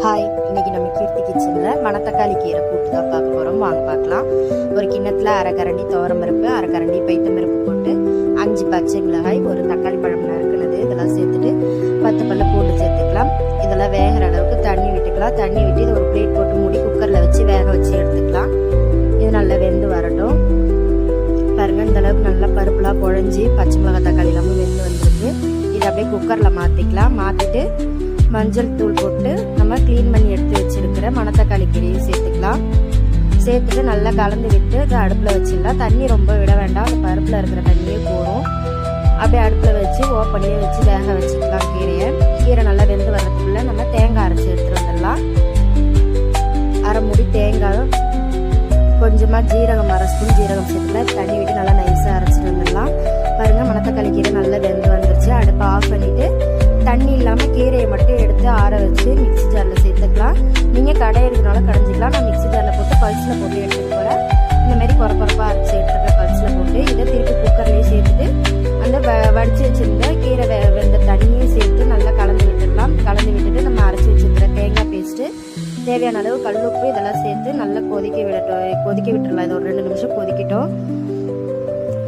Hi இன்னைக்கு நம்ம கீர்த்தி கிச்சனில் மணத்தக்காளி கீரை கூட்டு தான் பார்க்க போகிறோம் வாங்க பார்க்கலாம். ஒரு கிண்ணத்தில் அரை கரண்டி துவரம்பருப்பு அரை கரண்டி பைத்தம்பருப்பு போட்டு அஞ்சு பச்சை மிளகாய் ஒரு தக்காளி பழம் நறுக்குனது இதெல்லாம் சேர்த்துட்டு பத்து பல்ல போட்டு சேர்த்துக்கலாம். இதெல்லாம் வேகிற அளவுக்கு தண்ணி விட்டுக்கலாம். தண்ணி விட்டு இதை ஒரு பிளேட் போட்டு மூடி குக்கரில் வச்சு வேக வச்சு எடுத்துக்கலாம். இது நல்லா வெந்து வரட்டும். பாருங்கள் இந்த அளவுக்கு நல்லா பருப்புலாம் குழஞ்சி பச்சை மிளகாய் தக்காளி எல்லாமே வெந்து வந்துருக்கு. இதை அப்படியே குக்கரில் மாற்றிக்கலாம் மாற்றிட்டு மஞ்சள் தூள் போட்டு நம்ம க்ளீன் பண்ணி எடுத்து வச்சிருக்கிற மணத்தக்காளி கீரையும் சேர்த்துக்கலாம். சேர்த்துட்டு நல்லா கலந்து விட்டு இதை அடுப்பில் வச்சிடலாம் தண்ணி ரொம்ப விட வேண்டாம். அந்த பருப்பில் இருக்கிற தண்ணியே போகும் அப்படியே அடுப்பில் வச்சு ஓப்பனியே வச்சு வேக வச்சுக்கலாம் கீரையை. கீரை நல்லா வெந்து வர்றதுக்குள்ளே நம்ம தேங்காய் அரைச்சி எடுத்துகிட்டு வந்துடலாம். அரை முடி தேங்காய் கொஞ்சமாக ஜீரகம் அரை ஸ்பூன் ஜீரகம் சேர்த்துல தண்ணி விட்டு நல்லா நைஸ் இல்லாமல் கீரையை மட்டும் எடுத்து ஆற வச்சு மிக்ஸி ஜாரில் சேர்த்துக்கலாம். நீங்கள் கடை இருக்கிறனால கடைஞ்சிக்கலாம். நான் மிக்ஸி ஜாரில் போட்டு பல்ஸில் போட்டு எடுத்துகிட்டு போகிறேன் இந்தமாரி குறை குறைப்பாக அரைச்சி எடுத்துருக்க பல்ஸில் போட்டு இதை திருப்பி குக்கர்லேயே சேர்த்துட்டு அந்த வ வடித்து வச்சுருந்த கீரை வெ வெந்த தண்ணியும் சேர்த்து நல்லா கலந்து விட்டுடலாம். கலந்து விட்டுட்டு நம்ம அரைச்சி வச்சுருக்கிற தேங்காய் பேஸ்ட்டு தேவையான அளவு கல் உப்பு இதெல்லாம் சேர்த்து நல்லா கொதிக்க விடட்டும். கொதிக்க விட்டுடலாம். இது ஒரு ரெண்டு நிமிஷம் கொதிக்கிட்டோம்.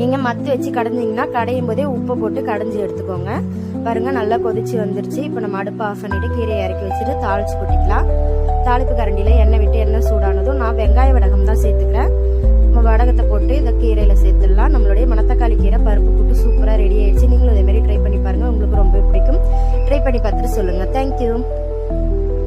நீங்கள் மத்து வச்சு கடைஞ்சிங்கன்னா கடையும் போதே உப்பை போட்டு கடைஞ்சி எடுத்துக்கோங்க. பாருங்க நல்லா கொதிச்சு வந்துருச்சு. இப்போ நம்ம அடுப்பு ஆஃப் பண்ணிட்டு கீரையை இறக்கி வச்சுட்டு தாளிச்சு கொட்டிக்கலாம். தாளிப்பு கரண்டியில் எண்ணெய் விட்டு எண்ணெய் சூடானதும் நான் வெங்காய வடகம் தான் சேர்த்துக்கிறேன். நம்ம வடகத்தை போட்டு இந்த கீரையில் சேர்த்துடலாம். நம்மளுடைய மணத்தக்காளி கீரை பருப்பு கூட்டு சூப்பராக ரெடி ஆயிடுச்சு. நீங்களும் இதே மாதிரி ட்ரை பண்ணி பாருங்கள் உங்களுக்கு ரொம்ப பிடிக்கும். ட்ரை பண்ணி பார்த்துட்டு சொல்லுங்கள் தேங்க்யூ